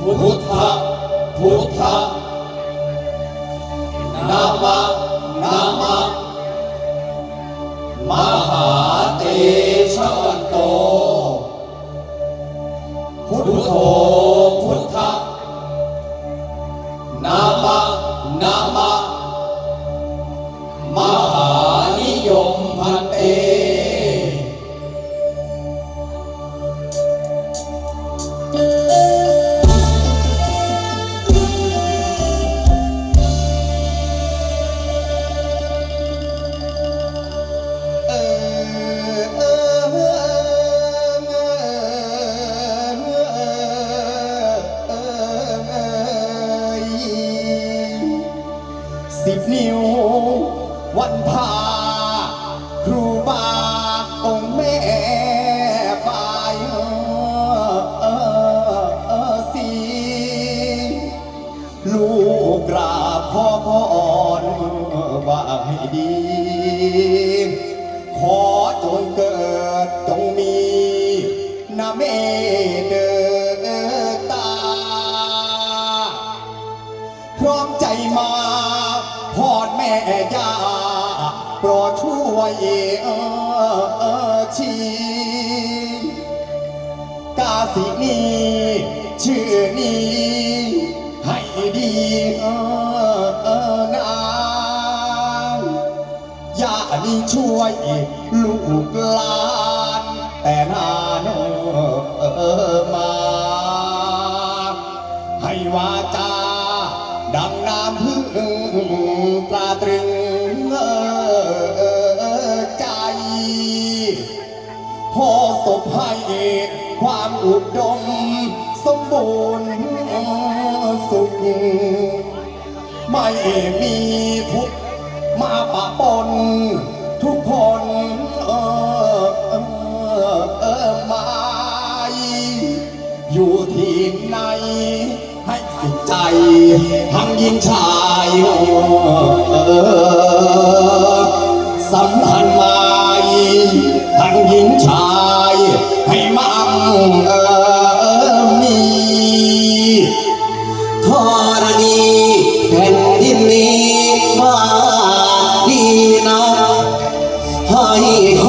Buddha, Buddha. สิบนิ้ว วันพาครูบาองค์แม่ปายเออเออสีลูกกราบพ่อพร ยาโปรดช่วยเออชีกาสินีชื่อนี้ให้ดีเออเออนางย่านี้ช่วยลูกหลานแต่นานเออมา พอศพให้ความอุดม สมบูรณ์สุข ไม่มีทุกมาปะปน ทุกคนเออเออเออมายอยู่ที่ไหนให้สิทธิ์ใจทั้งหญิงชายเออ สัมพันธ์หมายทั้งหญิงชายให้มั่งเออมีธรณีแผ่นดินนี้ว่าดีนะให้ค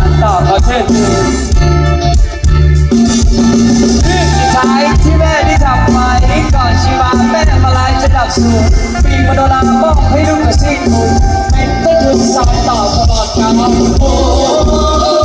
านสานต่อขอเชิญคืนเรื่องสุดท้ายที่แม่ได้ทำไว้ก่อนชีวาแม่มาลายจะดับสูญปีมโนรามอบให้ลูกกระสิ้นบุญเป็นต้นทุนสานต่อตลอดกาล